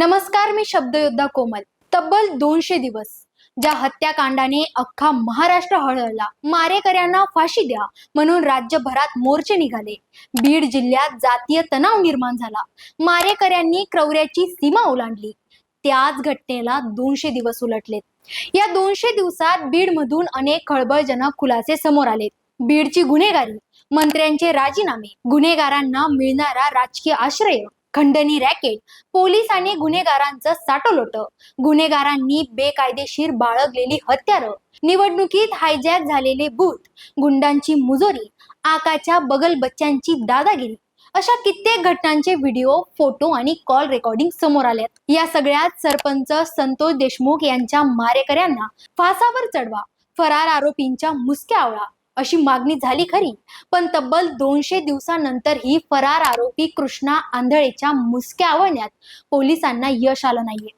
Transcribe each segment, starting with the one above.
नमस्कार मी शब्दयोद्धा कोमल. तब्बल दोनशे दिवस ज्या हत्याकांडाने अख्खा महाराष्ट्र हळहळला. मारेकऱ्यांना फाशी द्या म्हणून राज्यभरात मोर्चे निघाले. बीड जिल्ह्यात जातीय तणाव निर्माण झाला. मारेकऱ्यांनी क्रौर्याची सीमा ओलांडली. त्याच घटनेला दोनशे दिवस उलटलेत. या दोनशे दिवसात बीड मधून अनेक खळबळजनक खुलासे समोर आलेत. बीडची गुन्हेगारी मंत्र्यांचे राजीनामे गुन्हेगारांना मिळणारा राजकीय आश्रय खंडणी रॅकेट पोलीस आणि गुन्हेगारांचं साटोलोट गुन्हेगारांनी बेकायदेशीर बाळगलेली हत्यारं निवडणुकीत हायजॅक झालेले बूथ गुंडांची मुजोरी आकाच्या बगल बच्च्यांची दादागिरी अशा कित्येक घटनांचे व्हिडिओ फोटो आणि कॉल रेकॉर्डिंग समोर आल्यात. या सगळ्यात सरपंच संतोष देशमुख यांच्या मारेकऱ्यांना फासावर चढवा फरार आरोपींच्या मुसक्या आवळा अशी मागणी झाली खरी. पण तब्बल दोनशे दिवसानंतरही फरार आरोपी कृष्णा आंधळेच्या मुसक्या आवळण्यात पोलिसांना यश आलं नाहीये.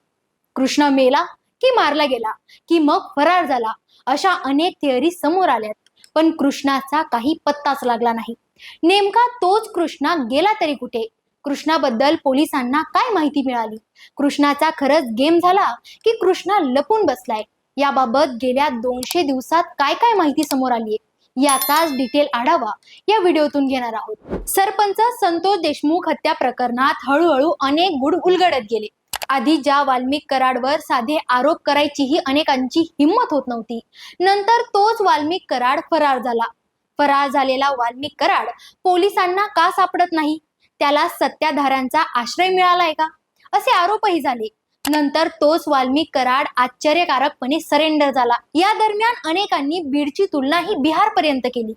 कृष्णा मेला की मारला गेला की मग फरार झाला अशा अनेक थिअरी समोर आल्यात. पण कृष्णाचा काही पत्ताच लागला नाही. नेमका तोच कृष्णा गेला तरी कुठे? कृष्णाबद्दल पोलिसांना काय माहिती मिळाली? कृष्णाचा खरंच गेम झाला की कृष्णा लपून बसलाय? याबाबत गेल्या दोनशे दिवसात काय काय माहिती समोर आली याचाच डिटेल आढावा या व्हिडिओतून घेणार आहोत. सरपंच संतोष देशमुख हत्या प्रकरणात हळूहळू अनेक गुढ उलगडत गेले. आधी ज्या वाल्मिक कराडवर साधे आरोप करायचीही अनेकांची हिंमत होत नव्हती. नंतर तोच वाल्मिक कराड फरार झाला. फरार झालेला वाल्मिक कराड पोलिसांना का सापडत नाही? त्याला सत्ताधाऱ्यांचा आश्रय मिळालाय का? असे आरोपही झाले. नंतर तोच वाल्मिक कराड आश्चर्यकारकपणे सरेंडर झाला. या दरम्यान अनेकांनी बीडची तुलना ही बिहार पर्यंत केली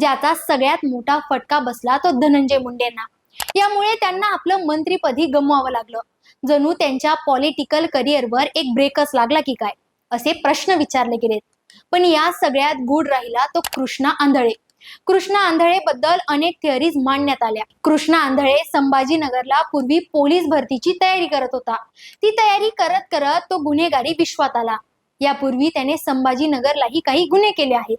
ज्याचा सगळ्यात मोठा फटका बसला तो धनंजय मुंडेंना. यामुळे त्यांना आपलं मंत्रीपदी गमवावं लागलं. जणू त्यांच्या पॉलिटिकल करिअरवर एक ब्रेकच लागला की काय असे प्रश्न विचारले गेलेत. पण या सगळ्यात गूढ राहिला तो कृष्णा आंधळे. कृष्णा आंधळे बद्दल अनेक थिअरीज मांडण्यात आल्या. कृष्णा आंधळे संभाजीनगरला पूर्वी पोलीस भरतीची तयारी करत होता. ती तयारी करत करत तो गुन्हेगारी विश्वात आला. यापूर्वी त्याने संभाजीनगरलाही काही गुन्हे केले आहेत.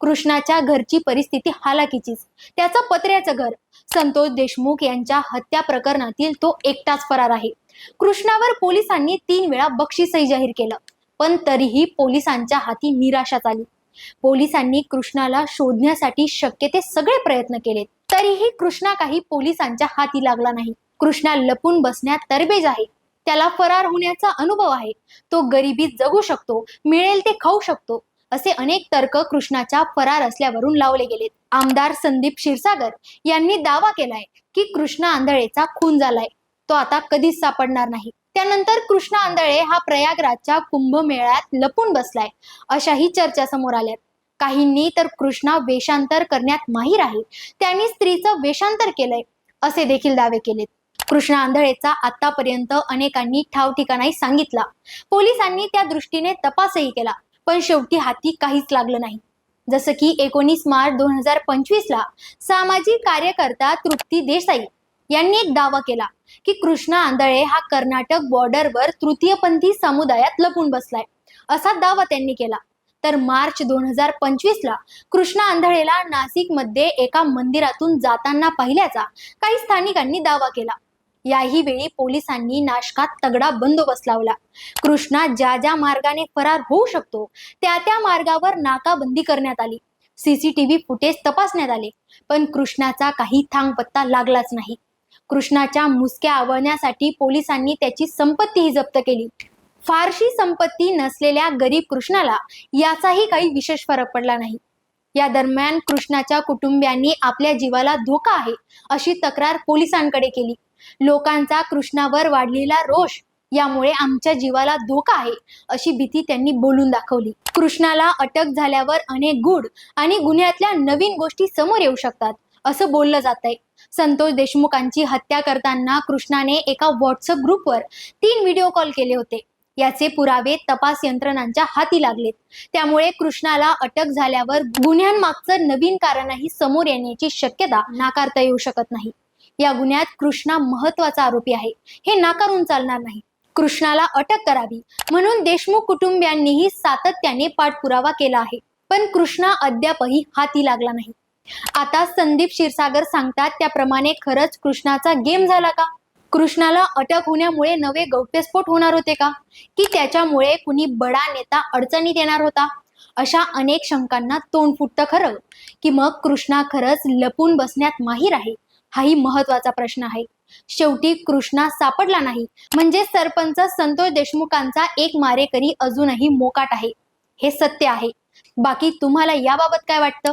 कृष्णाच्या घरची परिस्थिती हालाकीचीच. त्याचं पत्र्याचं घर. संतोष देशमुख यांच्या हत्या प्रकरणातील तो एकटाच फरार आहे. कृष्णावर पोलिसांनी तीन वेळा बक्षीसही जाहीर केलं. पण तरीही पोलिसांच्या हाती निराशाच आली. पोलिसांनी कृष्णाला शोधण्यासाठी शक्य ते सगळे प्रयत्न केले. तरीही कृष्णा काही पोलिसांच्या हाती लागला नाही. कृष्णा लपून बसण्यात तरबेज आहे. त्याला फरार होण्याचा अनुभव आहे. तो गरिबीत जगू शकतो मिळेल ते खाऊ शकतो असे अनेक तर्क कृष्णाच्या फरार असल्यावरून लावले गेलेत. आमदार संदीप क्षीरसागर यांनी दावा केलाय की कृष्णा आंधळेचा खून झालाय. तो आता कधीच सापडणार नाही. त्यानंतर कृष्णा आंधळे हा प्रयागराजच्या कुंभमेळ्यात लपून बसलाय. अशाही चर्चा समोर आल्यात काहींनी तर कृष्णा वेषांतर करण्यात माहीर आहे. त्यांनी स्त्रीचं वेषांतर केलंय. असे देखील दावे केलेत. कृष्णा आंधळेचा आतापर्यंत अनेकांनी ठाव ठिकाणाही सांगितला. पोलिसांनी त्या दृष्टीने तपासही केला पण शेवटी हाती काहीच लागलं नाही. जसं की एकोणीस मार्च दोन हजार पंचवीस ला सामाजिक कार्यकर्ता तृप्ती देसाई यांनी एक दावा केला की कृष्णा आंधळे हा कर्नाटक बॉर्डरवर तृतीयपंथी समुदायात लपून बसलाय. असा दावा त्यांनी केला. तर मार्च दोन हजार पंचवीस ला कृष्णा आंधळेला नाशिकमध्ये एका मंदिरातून जाताना पाहिल्याचा काही स्थानिकांनी दावा केला. याही वेळी पोलिसांनी नाशकात तगडा बंदोबस्त लावला. कृष्णा ज्या ज्या मार्गाने फरार होऊ शकतो त्या त्या मार्गावर नाकाबंदी करण्यात आली. सीसीटीव्ही फुटेज तपासण्यात आले. पण कृष्णाचा काही थांग पत्ता लागलाच नाही. कृष्णाच्या मुसक्या आवळण्यासाठी पोलिसांनी त्याची संपत्तीही जप्त केली. फारशी संपत्ती नसलेल्या गरीब कृष्णाला याचाही काही विशेष फरक पडला नाही. या दरम्यान कृष्णाच्या कुटुंबियांनी आपल्या जीवाला धोका आहे अशी तक्रार पोलिसांकडे केली. लोकांचा कृष्णावर वाढलेला रोष यामुळे आमच्या जीवाला धोका आहे अशी भीती त्यांनी बोलून दाखवली. कृष्णाला अटक झाल्यावर अनेक गुढ आणि गुन्ह्यातल्या नवीन गोष्टी समोर येऊ शकतात असं बोललं जात आहे संतोष देशमुखांची हत्या करताना कृष्णाने एका व्हॉट्सअप ग्रुपवर तीन व्हिडिओ कॉल केले होते. याचे पुरावे तपास यंत्रणांच्या हाती लागलेत. त्यामुळे कृष्णाला अटक झाल्यावर गुन्ह्यांमागचं नवीन कारणही समोर येण्याची शक्यता नाकारता येऊ शकत नाही. या गुन्ह्यात कृष्णा महत्त्वाचा आरोपी आहे. हे नाकारून चालणार नाही. कृष्णाला अटक करावी म्हणून देशमुख कुटुंबियांनीही सातत्याने पाठपुरावा केला आहे. पण कृष्णा अद्यापही हाती लागला नाही. आता संदीप क्षीरसागर सांगतात त्याप्रमाणे खरंच कृष्णाचा गेम झाला का? कृष्णाला अटक होण्यामुळे नवे गौप्यस्फोट होणार होते का? की त्याच्यामुळे कुणी बडा नेता अडचणीत येणार होता? अशा अनेक शंकांना तोंड फुटतं खरं. की मग कृष्णा खरंच लपून बसण्यात माहीर आहे? हाही महत्त्वाचा प्रश्न आहे. शेवटी कृष्णा सापडला नाही. म्हणजे सरपंच संतोष देशमुखांचा एक मारेकरी अजूनही मोकाट आहे. हे सत्य आहे. बाकी तुम्हाला याबाबत काय वाटतं?